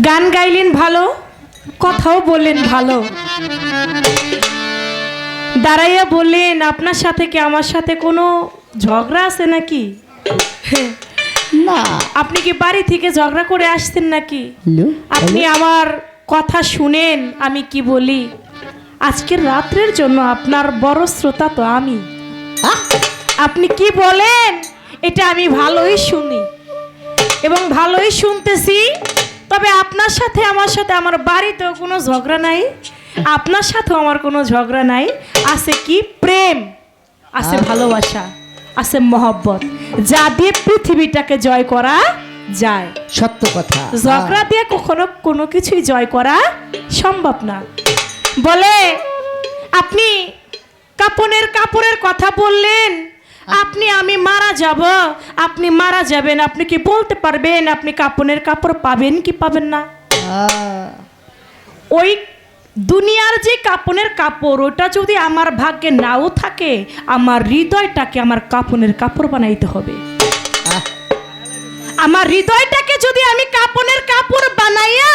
গান গাইলেন ভালো কথাও বললেন ভালো। দাঁড়াইয়া বললেন আপনার সাথে কি আমার সাথে কোনো ঝগড়া আছে নাকি? না। আপনি কি বাড়ি থেকে ঝগড়া করে আসতেন নাকি? আপনি আমার কথা শুনেন আমি কি বলি? আজকের রাত্রের জন্য আপনার বড় শ্রোতা তো আমি। আপনি কি বলেন? এটা আমি ভালোই শুনি। এবং ভালোই শুনতেছি। তবে আপনার সাথে আমার সাথে আমার বাড়িতেও কোনো ঝগড়া নাই। আপনার সাথেও আমার কোনো ঝগড়া নাই। আছে কি? প্রেম আছে ভালোবাসা আছে মহব্বত। যা দিয়ে পৃথিবীটাকে জয় করা যায়। সত্য কথা। ঝগড়া দিয়ে কখনো কোনো কিছুই জয় করা সম্ভব না। বলে আপনি কাপনের কাপড়ের কথা বললেন। আপনি আমি মারা যাব। আপনি মারা যাবেন আপনি কি বলতে পারবেন? আপনি কাপনের কাপড় পাবেন কি পাবেন না? ওই দুনিয়ার যে কাপনের কাপড় ওটা যদি আমার ভাগ্যে নাও থাকে আমার হৃদয়টাকে আমার কাপনের কাপড় বানাইতে হবে। আমার হৃদয়টাকে যদি আমি কাপনের কাপড় বানাইয়া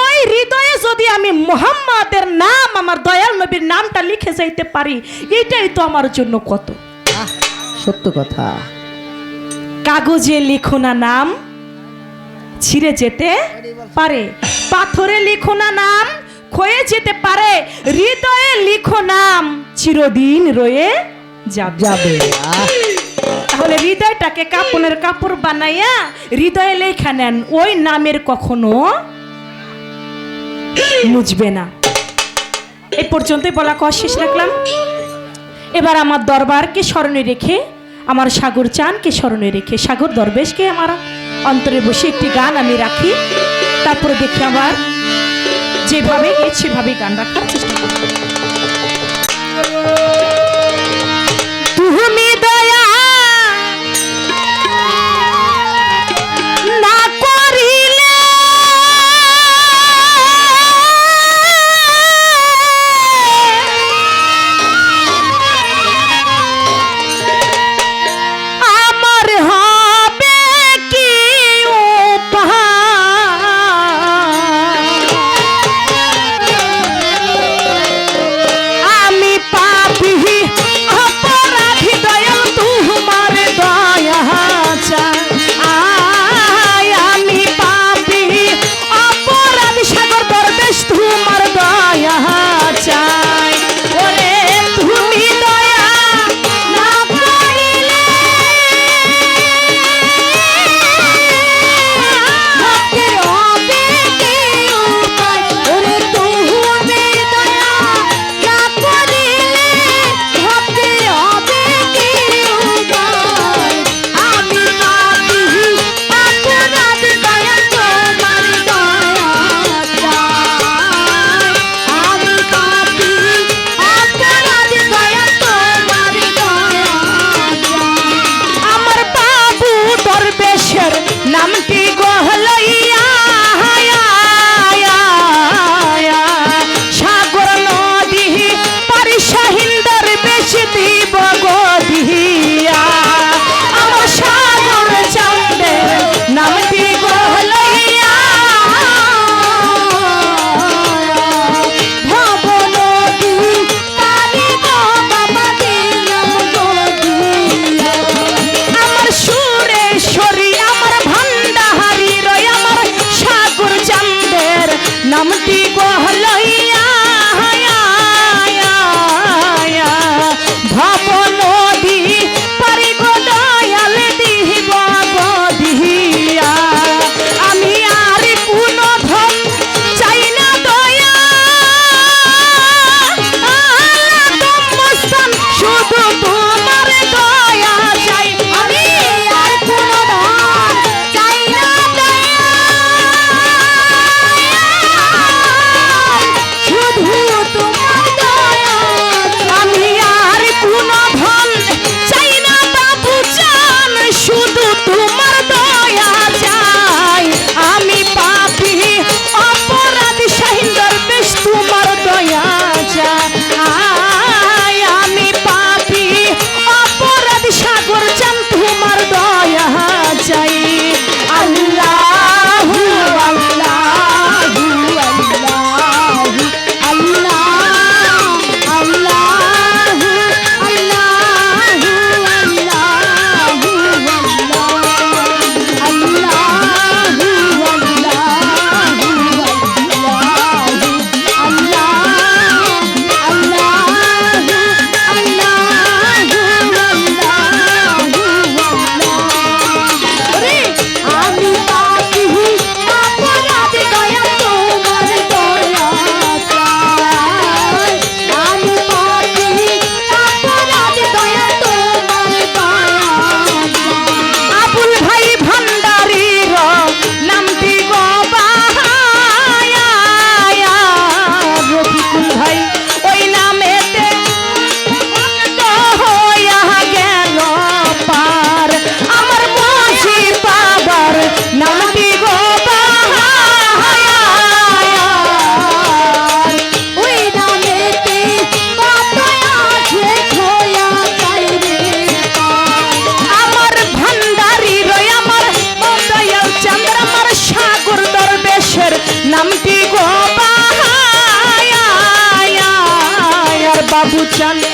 ওই হৃদয়ে যদি আমি মোহাম্মদের নাম আমার দয়াল নবীর নামটা লিখে যাইতে পারি এটাই তো আমার জন্য কত। সত্য কথা। কাগজে লিখো না নাম ছিঁড়ে যেতে পারে। পাথরে লিখো না নাম ক্ষয়ে যেতে পারে। হৃদয়ে লিখো নাম চিরদিন রয়ে যাবে। তাহলে হৃদয়টাকে কাপনের কাপড় বানাইয়া হৃদয়ে লেখা নেন ওই নামের কখনো মুজবে না। এ পর্যন্তই বলা কষ শেষ রাখলাম। এবার আমার দরবারকে স্মরণে রেখে আমার সাগর চানকে স্মরণে রেখে, সাগর দরবেশকে আমার অন্তরে বসে একটি গান আমি রাখি। তারপরে দেখি আমার যেভাবে গেছে সেভাবে গান রাখার চেষ্টা করি। escucharlo.